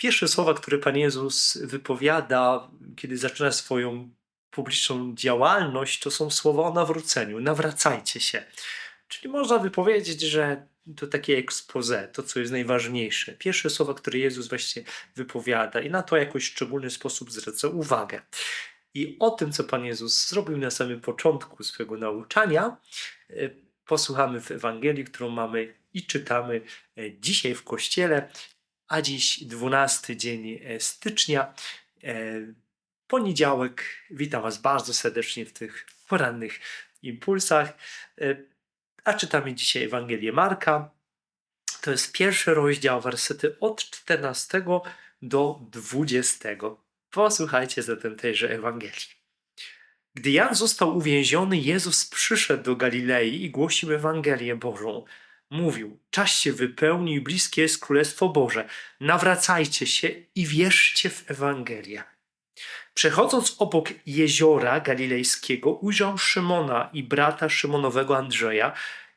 pierwsze słowa, które Pan Jezus wypowiada, kiedy zaczyna swoją publiczną działalność, to są słowa o nawróceniu. Nawracajcie się. Czyli można wypowiedzieć, że to takie expose, to co jest najważniejsze. Pierwsze słowa, które Jezus właśnie wypowiada i na to jakoś szczególny sposób zwraca uwagę. I o tym, co Pan Jezus zrobił na samym początku swojego nauczania, e, posłuchamy w Ewangelii, którą mamy i czytamy e, dzisiaj w kościele, a dziś 12 dzień e, stycznia, poniedziałek. Witam Was bardzo serdecznie w tych porannych impulsach. A czytamy dzisiaj Ewangelię Marka. To jest pierwszy rozdział, wersety od 14 do 20. Posłuchajcie zatem tejże Ewangelii. Gdy Jan został uwięziony, Jezus przyszedł do Galilei i głosił Ewangelię Bożą. Mówił: Czas się wypełnił i bliskie jest Królestwo Boże. Nawracajcie się i wierzcie w Ewangelię. Przechodząc obok jeziora galilejskiego, ujrzał Szymona i brata Szymonowego Andrzeja,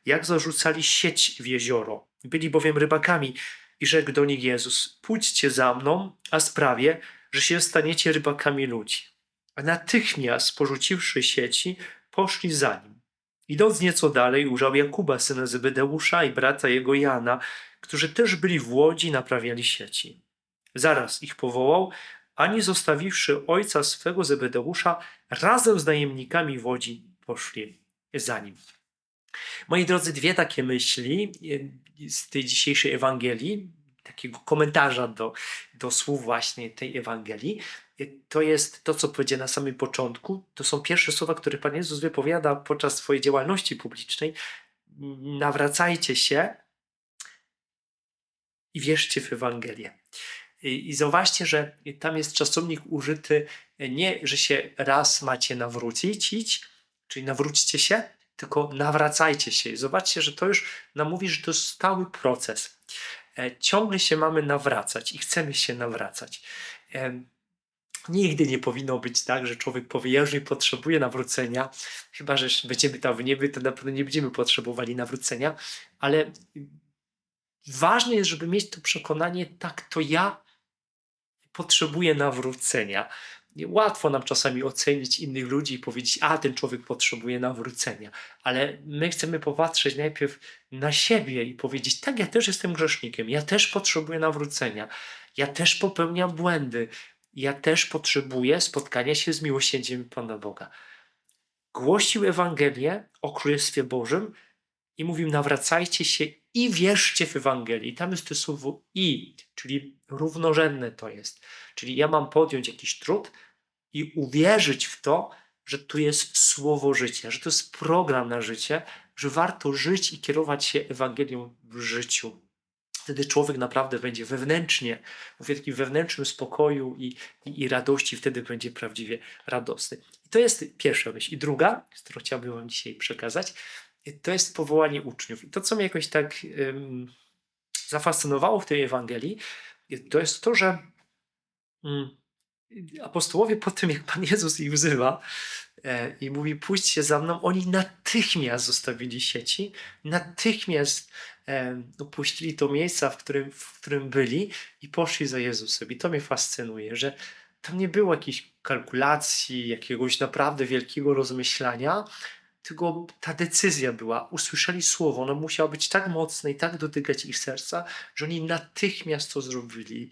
jak zarzucali sieć w jezioro. Byli bowiem rybakami i rzekł do nich Jezus: Pójdźcie za mną, a sprawię, że się staniecie rybakami ludzi. A natychmiast, porzuciwszy sieci, poszli za nim. Idąc nieco dalej, ujrzał Jakuba, syna Zebedeusza i brata jego Jana, którzy też byli w łodzi i naprawiali sieci. Zaraz ich powołał, ani zostawiwszy ojca swego Zebedeusza, razem z najemnikami w łodzi poszli za nim. Moi drodzy, dwie takie myśli e, z tej dzisiejszej Ewangelii, takiego komentarza do, do słów właśnie tej Ewangelii. E, to jest to, co powiedział na samym początku. To są pierwsze słowa, które Pan Jezus wypowiada podczas swojej działalności publicznej. Nawracajcie się i wierzcie w Ewangelię. I zauważcie, że tam jest czasownik użyty nie, że się raz macie nawrócić, czyli nawróćcie się, tylko nawracajcie się. Zobaczcie, że to już nam mówi, że to jest stały proces. E, ciągle się mamy nawracać i chcemy się nawracać. Nigdy nie powinno być tak, że człowiek powie, ja już nie potrzebuję nawrócenia, chyba że będziemy tam w niebie, to na pewno nie będziemy potrzebowali nawrócenia, ale ważne jest, żeby mieć to przekonanie, tak, to ja potrzebuję nawrócenia. Łatwo nam czasami ocenić innych ludzi i powiedzieć, a ten człowiek potrzebuje nawrócenia, ale my chcemy popatrzeć najpierw na siebie i powiedzieć, tak, ja też jestem grzesznikiem, ja też potrzebuję nawrócenia, ja też popełniam błędy, ja też potrzebuję spotkania się z miłosierdziem Pana Boga. Głosił Ewangelię o Królestwie Bożym i mówił, nawracajcie się i wierzcie w Ewangelię. I tam jest to słowo i, czyli równorzędne to jest. Czyli ja mam podjąć jakiś trud i uwierzyć w to, że tu jest słowo życia, że to jest program na życie, że warto żyć i kierować się Ewangelią w życiu. Wtedy człowiek naprawdę będzie wewnętrznie, mówię takim wewnętrznym spokoju i, i, i radości, wtedy będzie prawdziwie radosny. I to jest pierwsza myśl. I druga, którą chciałbym Wam dzisiaj przekazać, to jest powołanie uczniów. I to, co mnie jakoś tak zafascynowało w tej Ewangelii, to jest to, że um, apostołowie po tym, jak Pan Jezus ich wzywa e, i mówi, pójdźcie za mną, oni natychmiast zostawili sieci, natychmiast e, opuścili to miejsce, w którym, w którym byli i poszli za Jezusem. I to mnie fascynuje, że tam nie było jakiejś kalkulacji, jakiegoś naprawdę wielkiego rozmyślania, tylko ta decyzja była, usłyszeli słowo, ono musiało być tak mocne i tak dotykać ich serca, że oni natychmiast to zrobili.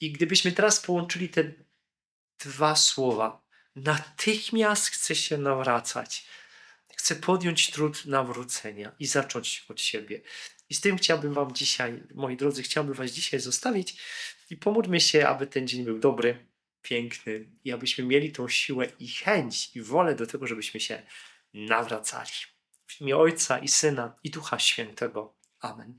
I gdybyśmy teraz połączyli te dwa słowa, natychmiast chce się nawracać, chce podjąć trud nawrócenia i zacząć od siebie. I z tym chciałbym Wam dzisiaj, moi drodzy, chciałbym Was dzisiaj zostawić i pomódlmy się, aby ten dzień był dobry, piękny i abyśmy mieli tą siłę i chęć i wolę do tego, żebyśmy się nawracali. W imię Ojca i Syna i Ducha Świętego. Amen.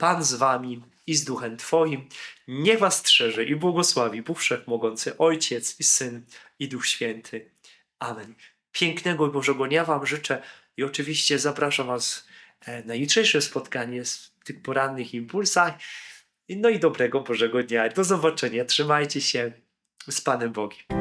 Pan z wami i z duchem Twoim, niech was strzeże i błogosławi Bóg Wszechmogący, Ojciec i Syn i Duch Święty. Amen. Pięknego i Bożego dnia Wam życzę i oczywiście zapraszam Was e, na jutrzejsze spotkanie z tych porannych impulsach. No i dobrego Bożego dnia. Do zobaczenia. Trzymajcie się z Panem Bogiem.